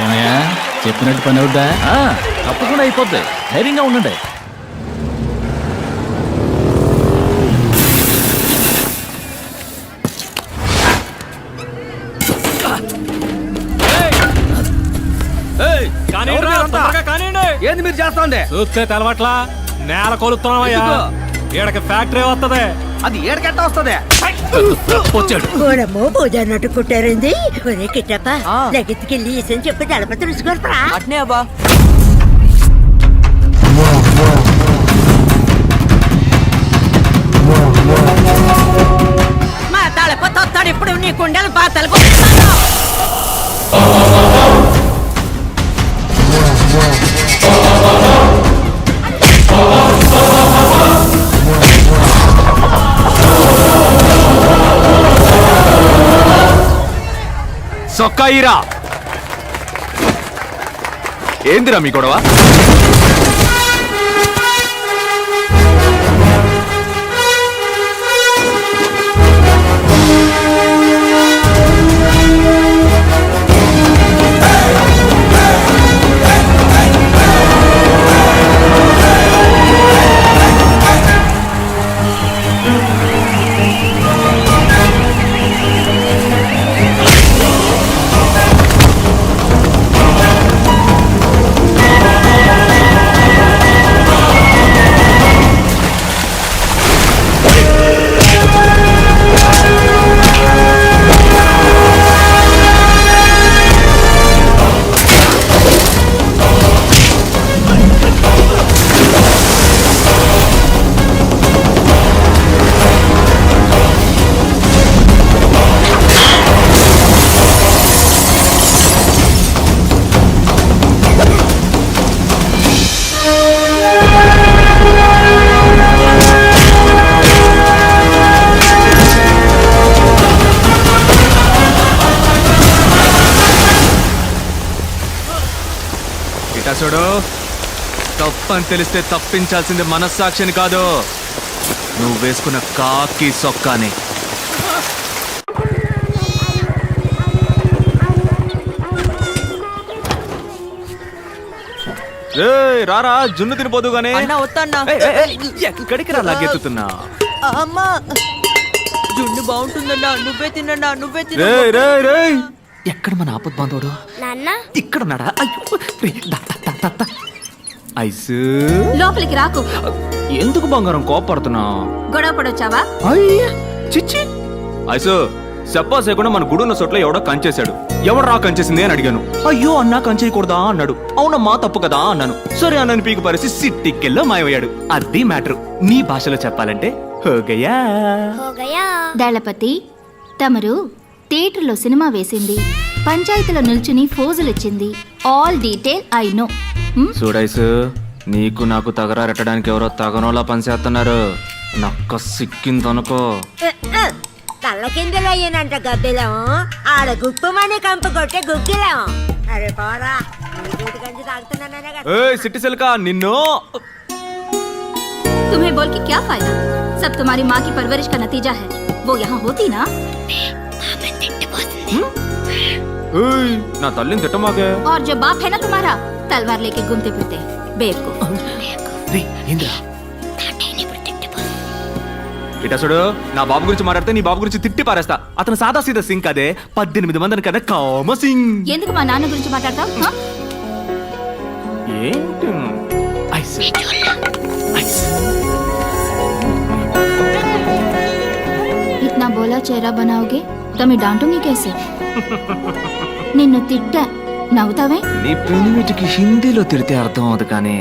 ఏమయ్యా? చెప్పినట్టు పని అవుద్దా? ఆ, తప్పకుండా అయిపోద్ది. ధైర్యంగా ఉండండి. ఏంది మీరు చేస్తాండే చూస్తే తెలవట్లా? నేల కొలుస్తున్నావయ్యా. ఈడకి ఫ్యాక్టరీ వస్తది అది ఏడకెట్ట వస్తుంది? వచ్చాడు. ఓడమ్మో భోజనట్టు కుట్టారండి. ఒరే కిట్టప్ప లగెత్తుకెళ్ళి ఇసని చెప్పి దళప తెలుసుకోరా అట్నే అబ్బా మా తలప తొత్తాడు ఇప్పుడు నీ కుండలు పాతలకు సొక్కాయిరా. ఏందిరా మీ గొడవ? చూడు తప్పని తెలిస్తే తప్పించాల్సింది మనస్సాక్షిని కాదు. నువ్వు వేసుకున్న కాకి సొక్కాని. రారా జున్ను తినిపోదు గానీ. ఎక్కడికి రా లాగెత్తుతున్నా? అమ్మా. జున్ను బాగుంటుందన్నా నువ్వే తినన్నా నువ్వే తిన రేయ్ రేయ్ రేయ్. ఎక్కడ మన ఆపద్ బాంధవుడు? నాన్న? ఇక్కడ ఉన్నాడా అయ్యో రేయ్, దా, దా, దా, దా, దా. ఐసు. లోపలికి రాకు. ఎందుకు బంగారం కోపడుతున్నావు గొడవ పడొచ్చావా? అయ్యా చిచ్చి. ఐసు చెప్పా చేయకుండా మన గుడున్న చోట్ల ఎవడో కంచేశాడు. ఎవడు రా కంచేసింది అని అడిగాను. అయ్యో అన్నా కంచేయకూడదా అన్నాడు. అవునమ్మా తప్పు కదా అన్నాను. సరే అన్నని పీకు పరిసి సిట్టికెల్లో మాయమయ్యాడు. అది మ్యాటర్. నీ భాషలో చెప్పాలంటే హోగయా దళపతి తమరు థియేటర్లో సినిమా వేసింది పంచాయతీలో నిల్చుని ఫోజులిచ్చింది ఆల్ డీటెయిల్ ఐ నో చూడైసు నీకు నాకు తగరారెట్టడానికి ఎవరో తగనోలా పనిచేస్తున్నారు నక్క సిక్కిందనుకో కళ్ళ కిందలు అయ్యానంట గద్దెలం ఆడ గుప్పమని కంప కొట్టే గుగ్గిలం అరే పోరా నీ గూటి గంజి తాగుతున్నాననే కదా. ఏయ్ సిట్టి సిల్కా నిన్ను तुम्हें बोल के क्या फायदा सब तुम्हारी माँ की परवरिश का नतीजा है वो यहाँ होती ना ఏయ్, నా తల్లిని తిట్టమాకే और जो बाप है ना तुम्हारा तलवार लेके घूमते फिरते बेवकूफ ఇట చూడు నా బాబు గురించి మాట్లాడితే నీ బాబు గురించి తిట్టి పారేస్తా అతను సాదా సీదా సింగ్ అదే పద్దెనిమిది మందిని కదా కామ సింగ్ ఎందుకు మా నాన్న గురించి మాట్లాడతావు ఏంటి ఐస్ ఐస్ इतना बोला चेहरा बनाओगे తమి ડાંટો નહીં నిన్ను తిట్టా నవ్వుతావే? నీ పెనిమిటికి హిందీలో తిడితే అర్థం అవదు కానీ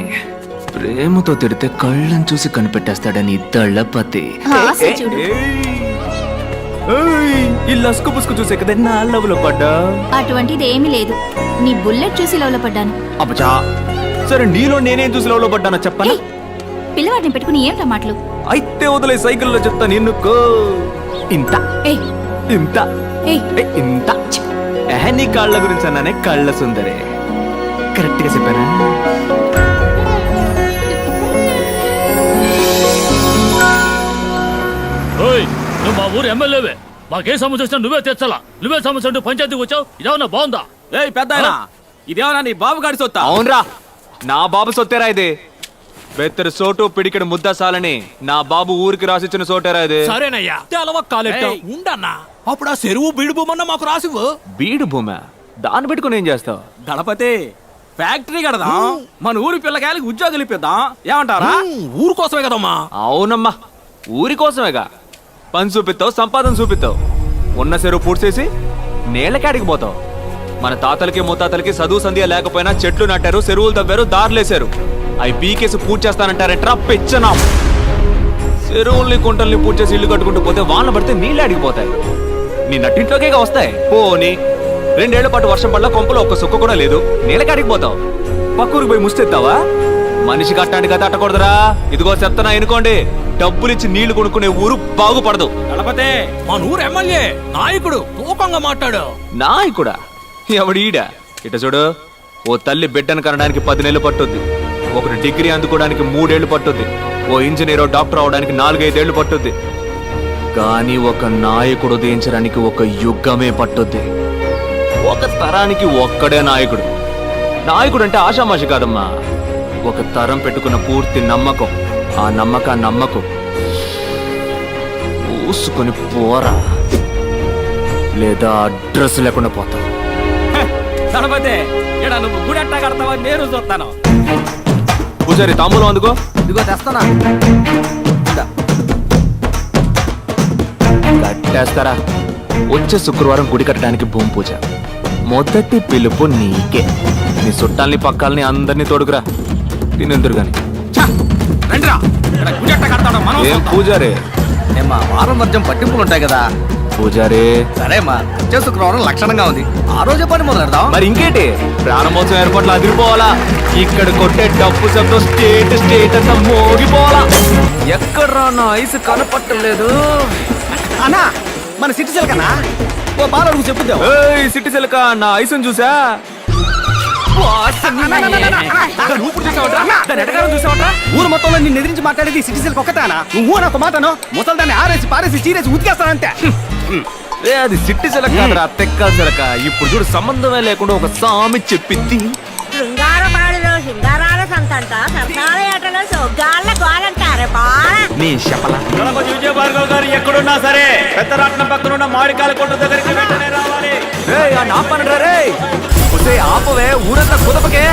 ప్రేమతో తిడితే కళ్ళని చూసి కనిపెట్టేస్తాడని దళపతి. ఆశ ఈ లస్కు పుస్కు చూసే కదా నా లవ్లో పడ్డా? అటువంటిది ఏమీ లేదు. నీ బుల్లెట్ చూసి లవ్లో పడ్డాను. అబ్బా సరే నీలో నేనేం చూసి లవ్లో పడ్డానో చెప్పాలి పిల్లవాడిని పెట్టుకుని ఏమిటా మాటలు? అయితే వదిలే సైకిల్లో చెప్తా నిన్నుకో. ఇంత. ఏ ఇంత. ఏ, ఇంత. నీ కాళ్ళ గురించి అన్నానే కళ్ళ సుందరే. కరెక్ట్గా చెప్పానా? ఓయ్ నువ్వు మా ఊరు ఎమ్మెల్యేవే. మాకే సమస్య వచ్చినా నువ్వే తెచ్చాలా. నువ్వే సమస్య అంటూ పంచాయతీకి వచ్చావు? ఇదేమన్నా బాగుందా? ఏయ్ పెద్ద ఇదేమన్నా నీ బాబు గాడి సొత్తా? అవునరా. నా బాబు సొత్తేరా ఇది? బెత్తరు సోటు పిడికెడు ముద్ద సాలని నా బాబు ఊరికి రాసిచ్చిన సోటేరా ఇది? సరేనయ్యా. ఉండన్నా. అప్పుడు ఆ చెరువు బీడు భూమన్న మాకు రాసివ్వు. బీడు భూమా? దాన్ని పెట్టుకుని ఏం చేస్తావు? గణపతి ఫ్యాక్టరీ కడదాం. మన ఊరి పిల్లకాయలకి ఉద్యోగాలు ఇప్పిద్దాం. ఏమంటారా? ఊరు కోసమే కదమ్మా. అవునమ్మా. ఊరి కోసమేగా. పని చూపిస్తావు సంపాదన చూపిస్తావు. ఉన్న చెరువు పూడ్చేసి నేలకాడికి పోతావు. మన తాతలకి ముత్తాతలకి చదువు సంధ్య లేకపోయినా చెట్లు నాటారు చెరువులు తవ్వారు దారులేశారు అవి పీకేసి పూజ చేస్తానంటారంటరా పెచ్చనా చెరువుల్ని కుంటల్ని పూజ చేసి ఇల్లు కట్టుకుంటూ పోతే వాన పడితే నీళ్ళు అడిగిపోతాయి నీ నట్టింట్లోకే వస్తాయి. పోని రెండేళ్ళ పాటు వర్షం పడ్డ కొంపలో ఒక్క సుక్క కూడా లేదు. నీళ్ళకాడికి పోతావు. పక్కూరికి పోయి ముస్తెత్తావా? మనిషి కట్టానికి కదా అట్టకూడదురా. ఇదిగో చెప్తానా ఎనుకోండి. డబ్బులు ఇచ్చి నీళ్ళు కొనుక్కునే ఊరు బాగుపడదు. గణపతి మన ఊరు ఎమ్మెల్యే నాయకుడు తూకంగా మాట్లాడు. నాయకుడా? ఎవడీడ? ఇట చూడు ఓ తల్లి బిడ్డను కనడానికి పది నెలలు పట్టుద్ది. ఒకటి డిగ్రీ అందుకోవడానికి మూడేళ్ళు పట్టుద్ది. ఓ ఇంజనీరో డాక్టర్ అవడానికి నాలుగైదేళ్ళు పట్టుద్ది. కానీ ఒక నాయకుడు ఉదయించడానికి ఒక యుగమే పట్టుద్ది. ఒక తరానికి ఒక్కడే నాయకుడు. నాయకుడు అంటే ఆషామాషి కాదమ్మా. ఒక తరం పెట్టుకున్న పూర్తి నమ్మకం. ఆ నమ్మక నమ్మకం. పూసుకొని పోరా. లేదా అడ్రస్ లేకుండా ఇక్కడ నువ్వు నేను చూస్తాను. పూజారి తాంబూలం అందుకో. ఇదిగో తెస్తానా కట్టేస్తారా వచ్చే శుక్రవారం గుడి కట్టడానికి భూమి పూజ. మొదటి పిలుపు నీకే. నీ చుట్టాల్ని పక్కాలని అందరినీ తోడుకురా. తినెందురు గాని? ఏం. పూజారే? ఏమ్మా వారం వర్జం పట్టింపులు ఉంటాయి కదా. పూజారే? సరేమ్మా వచ్చే శుక్రవారం లక్షణంగా ఉంది. ఆ రోజే పని మొదలు పెడదాం మరి ఇంకేంటి? ప్రారంభోత్సవం ఏర్పాట్లు అదిరిపోవాలా? ఇక్కడ కొట్టే డప్పు శబ్దం స్టేట్ స్టేట్ అంతా మోగిపోవాలా? ఎక్కడ నా ఐసు కనపట్టలేదు? అన్నా మన సిటిజన్ కన్నా ఓ బాల అడుగు చెప్పుద్దాం. ఏయ్ సిట్టి సిలక నా ఐసుని చూసా? ఊరు మొత్తంలో నిన్ను ఎదిరించి మాట్లాడేది సిటిజన్ ఒక్కతానా నువ్వు నాకు మాటను? ముసల్దాన్ని ఆరేసి పారేసి చీరేసి ఉతికేస్తానంతే. ఏ అది సిట్టి సిలక కాదురా తెక్క సిలక ఇప్పుడు చూడు సంబంధమే లేకుండా ఒక సామి చెప్పింది శృంగారపాడులో శృంగారాల సంతంట సరసాల ఆటలో సొగ్గాళ్ళ గోలంటారే బాల నీ విజయ భార్గవ్ గారు ఎక్కడున్నా సరే పెద్దరాట్నం పక్కన ఉన్న మామిడికాయల కొట్ట దగ్గరికి వెంటనే రావాలి. రేయ్ ఒసే ఆపవే ఊరంతా కుదపకే.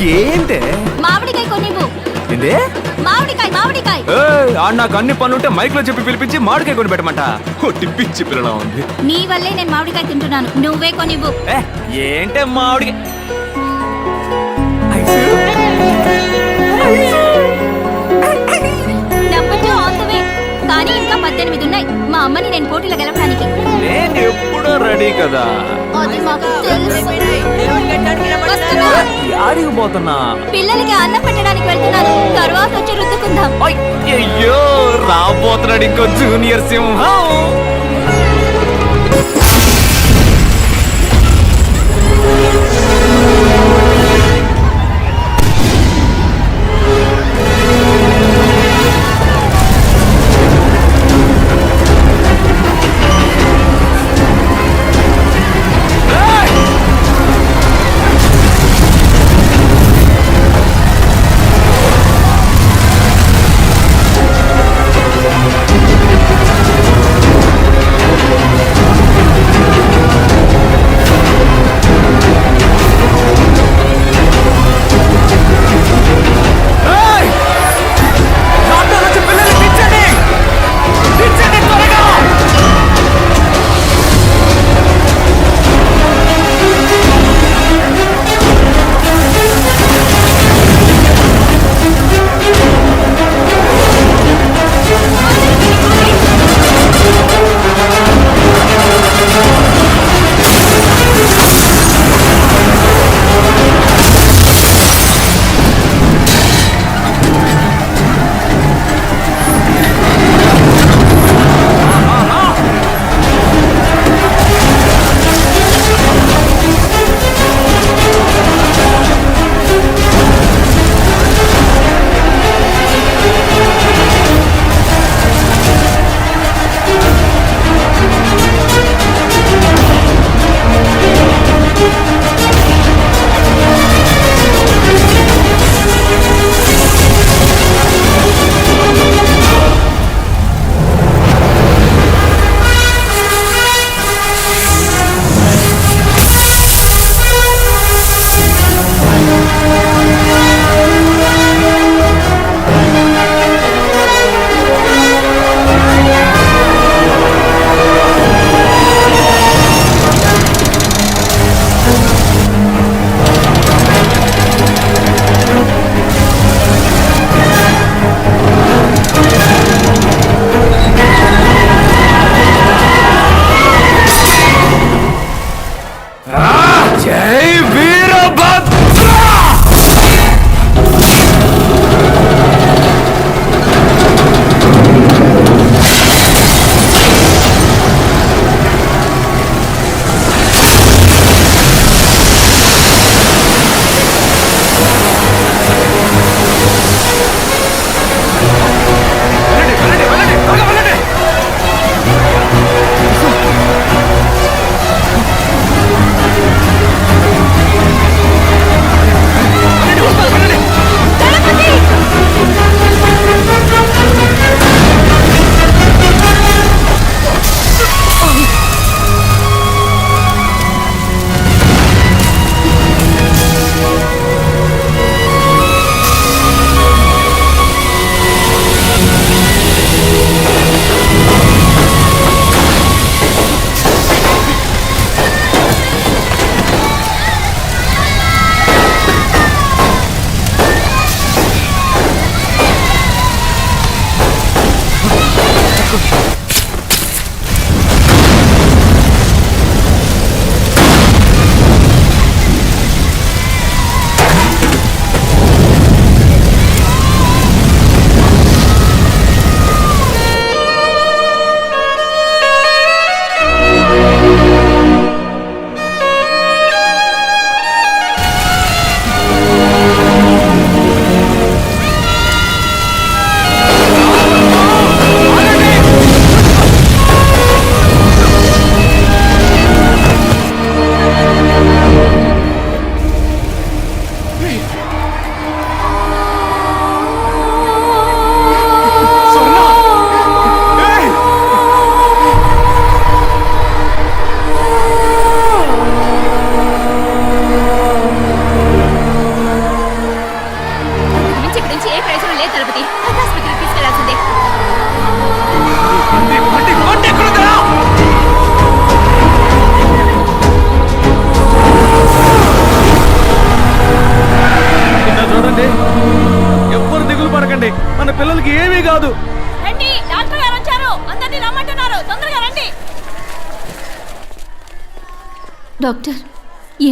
ఏంటే? మామిడికాయ కొనివ్వు. ఏందే? మామిడికాయ మామిడికాయ. ఏయ్ నాకు అన్ని పనులుంటే మైక్లో చెప్పి పిలిపించి మామిడికాయ కొని పెట్టమంట. కొట్టి పిచ్చి పిల్లలా ఉంది. నీ వల్లే నేను మామిడికాయ తింటున్నాను. నువ్వే కొనివ్వు. ఏ ఏంటే మామిడి మా అమ్మని నేను పోటీలో గెలవడానికి. నేను ఎప్పుడూ రెడీ కదా. అది మాకు. యాడికి పోతున్నా. పిల్లలకి అన్నం పెట్టడానికి వెళ్తున్నాను తర్వాత వచ్చి రుద్దుకుందాం. అయ్యో రాబోతున్నాడు ఇంకో జూనియర్ సింహం.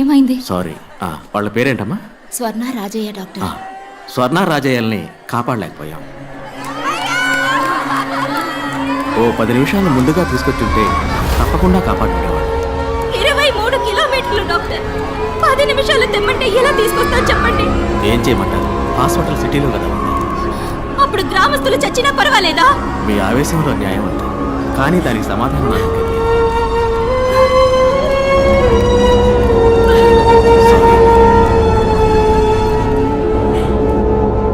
ఏమైంది? సారీ. ఆ, వాళ్ళ పేరేంటమ్మా? స్వర్ణ రాజయ్య డాక్టర్. ఆ, స్వర్ణ రాజయ్యల్ని కాపాడలేకపోయాం. ఓ పది నిమిషాలు ముందుగా తీసుకొచ్చుంటే తప్పకుండా కాపాడుకునేవాడు ఇరవై మూడు కిలోమీటర్లు డాక్టర్. పది నిమిషాలు తెమ్మంటే ఎలా తీసుకొస్తాను చెప్పండి? ఏం చేయమంటారు? హాస్పిటల్ సిటీలో కదా ఉంది. అప్పుడు గ్రామస్తులు చచ్చినా పర్వాలేదా? మీ ఆవేశంలో న్యాయం ఉంది. కానీ దానికి సమాధానం నాకు